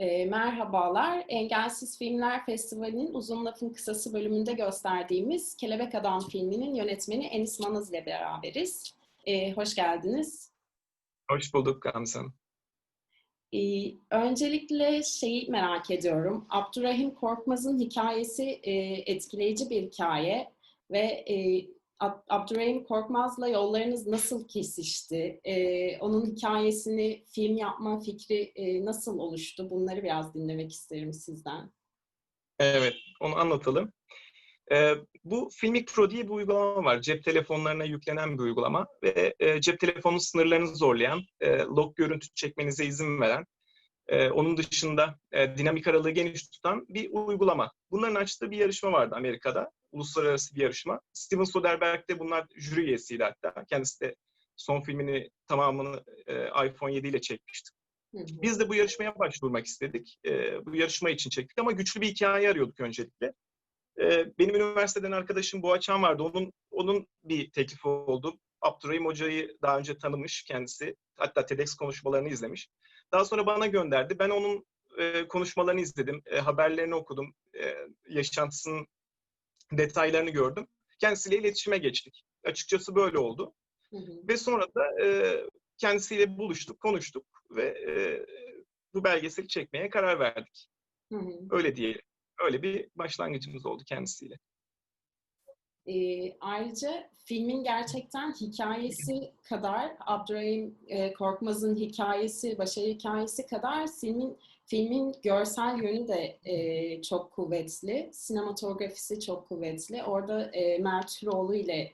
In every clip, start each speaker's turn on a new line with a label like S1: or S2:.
S1: E, merhabalar. Engelsiz Filmler Festivali'nin uzun lafın kısası bölümünde gösterdiğimiz Kelebek Adam filminin yönetmeni Enis Manaz ile beraberiz. E, hoş geldiniz.
S2: Hoş bulduk Gamze Hanım.
S1: E, öncelikle şeyi merak ediyorum. Abdurrahim Korkmaz'ın hikayesi e, etkileyici bir hikaye ve e, Abdurrahim Korkmaz'la yollarınız nasıl kesişti? E, onun hikayesini film yapma fikri e, nasıl oluştu? Bunları biraz dinlemek isterim sizden.
S2: Evet, onu anlatalım. Ee, bu Filmic Pro diye bir uygulama var. Cep telefonlarına yüklenen bir uygulama ve e, cep telefonunun sınırlarını zorlayan, e, log görüntü çekmenize izin veren, e, onun dışında e, dinamik aralığı geniş tutan bir uygulama. Bunların açtığı bir yarışma vardı Amerika'da, uluslararası bir yarışma. Steven Soderbergh de bunlar jüri üyesiydi hatta. Kendisi de son filmini tamamını e, iPhone 7 ile çekmişti.
S1: Hı hı.
S2: Biz de bu yarışmaya başvurmak istedik. E, bu yarışma için çektik ama güçlü bir hikaye arıyorduk öncelikle. E, benim üniversiteden arkadaşım Boğaçan vardı. Onun onun bir teklifi oldu. Abdurrahim Hoca'yı daha önce tanımış kendisi. Hatta TEDx konuşmalarını izlemiş. Daha sonra bana gönderdi. Ben onun e, konuşmalarını izledim. E, haberlerini okudum. E, yaşantısının detaylarını gördüm. Kendisiyle iletişime geçtik. Açıkçası böyle oldu.
S1: Hı hı.
S2: Ve sonra da e, kendisiyle buluştuk, konuştuk ve e, bu belgeseli çekmeye karar verdik.
S1: Hı hı.
S2: Öyle diyelim. Öyle bir başlangıcımız oldu kendisiyle.
S1: E, ayrıca filmin gerçekten hikayesi kadar Abdurrahim e, Korkmaz'ın hikayesi, başarı hikayesi kadar filmin filmin görsel yönü de e, çok kuvvetli. Sinematografisi çok kuvvetli. Orada e, Mert Hüroğlu ile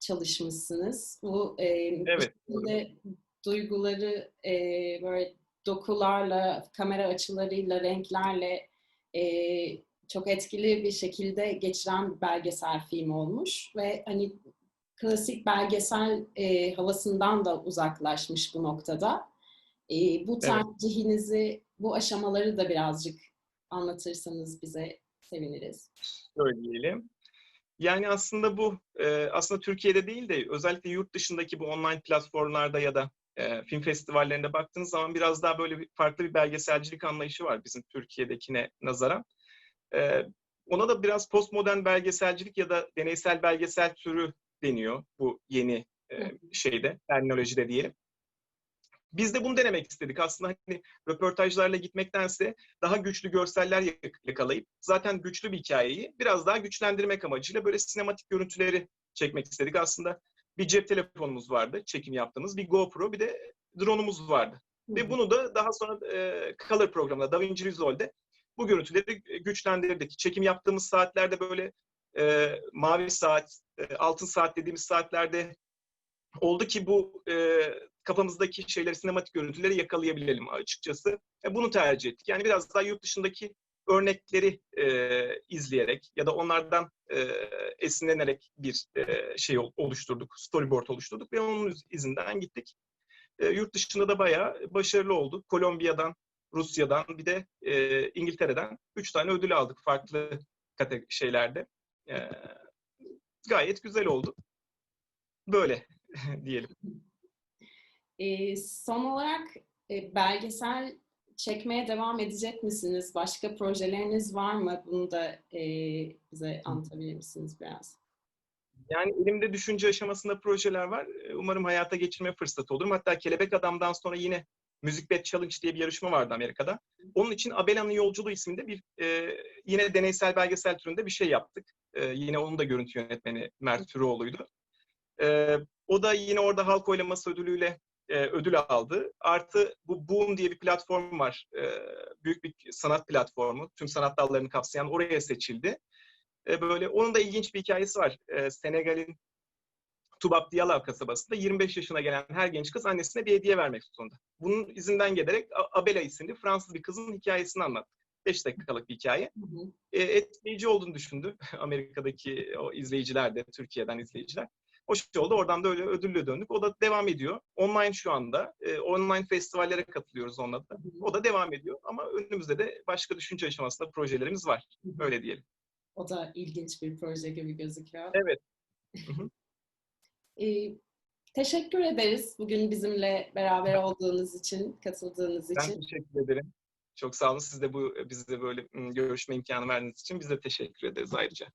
S1: çalışmışsınız. Bu e,
S2: Evet.
S1: içinde duyguları e, böyle dokularla, kamera açılarıyla, renklerle e, çok etkili bir şekilde geçiren bir belgesel film olmuş ve hani klasik belgesel e, havasından da uzaklaşmış bu noktada. E, bu
S2: Evet.
S1: tercihinizi, bu aşamaları da birazcık anlatırsanız bize seviniriz.
S2: Söyleyelim. Yani aslında bu e, aslında Türkiye'de değil de özellikle yurt dışındaki bu online platformlarda ya da e, film festivallerinde baktığınız zaman biraz daha böyle bir, farklı bir belgeselcilik anlayışı var bizim Türkiye'dekine nazaran. E, ona da biraz postmodern belgeselcilik ya da deneysel belgesel türü deniyor bu yeni e, şeyde, terminolojide diyelim. Biz de bunu denemek istedik. Aslında hani röportajlarla gitmektense daha güçlü görseller yak- yakalayıp zaten güçlü bir hikayeyi biraz daha güçlendirmek amacıyla böyle sinematik görüntüleri çekmek istedik. Aslında bir cep telefonumuz vardı, çekim yaptığımız bir GoPro, bir de drone'umuz vardı. Ve bunu da daha sonra e, Color programında, DaVinci Resolve'de bu görüntüleri güçlendirdik. Çekim yaptığımız saatlerde böyle e, mavi saat, e, altın saat dediğimiz saatlerde oldu ki bu e, kafamızdaki şeyleri, sinematik görüntüleri yakalayabilelim açıkçası. E, bunu tercih ettik. Yani biraz daha yurt dışındaki örnekleri e, izleyerek ya da onlardan e, esinlenerek bir e, şey ol- oluşturduk, storyboard oluşturduk ve onun izinden gittik. E, yurt dışında da bayağı başarılı oldu. Kolombiya'dan, Rusya'dan bir de e, İngiltere'den üç tane ödül aldık farklı kate- şeylerde. E, gayet güzel oldu. Böyle diyelim.
S1: E, son olarak e, belgesel çekmeye devam edecek misiniz? Başka projeleriniz var mı? Bunu da e, bize anlatabilir misiniz biraz?
S2: Yani elimde düşünce aşamasında projeler var. Ee, Umarım hayata geçirme fırsatı olurum. Hatta Kelebek Adam'dan sonra yine Music Bed Challenge diye bir yarışma vardı Amerika'da. Onun için Abela'nın Yolculuğu isminde bir e, yine deneysel belgesel türünde bir şey yaptık. E, yine onun da görüntü yönetmeni Mert Türoğlu'ydu. E, o da yine orada halk oylaması ödülüyle e, ödül aldı. Artı bu Boom diye bir platform var. E, büyük bir sanat platformu. Tüm sanat dallarını kapsayan oraya seçildi. E, böyle onun da ilginç bir hikayesi var. E, Senegal'in Tubap Diyalav kasabasında 25 yaşına gelen her genç kız annesine bir hediye vermek zorunda. Bunun izinden gelerek Abela isimli Fransız bir kızın hikayesini anlattık. 5 dakikalık bir hikaye.
S1: Hı hı.
S2: E, etkileyici olduğunu düşündü Amerika'daki o izleyiciler de, Türkiye'den izleyiciler. O şey oldu. Oradan da öyle ödüllü döndük. O da devam ediyor. Online şu anda. E, online festivallere katılıyoruz onunla da. O da devam ediyor. Ama önümüzde de başka düşünce aşamasında projelerimiz var. Öyle diyelim.
S1: O da ilginç bir proje gibi gözüküyor.
S2: Evet.
S1: E, teşekkür ederiz bugün bizimle beraber olduğunuz için, katıldığınız
S2: Ben
S1: için.
S2: teşekkür ederim. Çok sağ olun. Siz de bu bizde böyle görüşme imkanı verdiğiniz için biz de teşekkür ederiz ayrıca.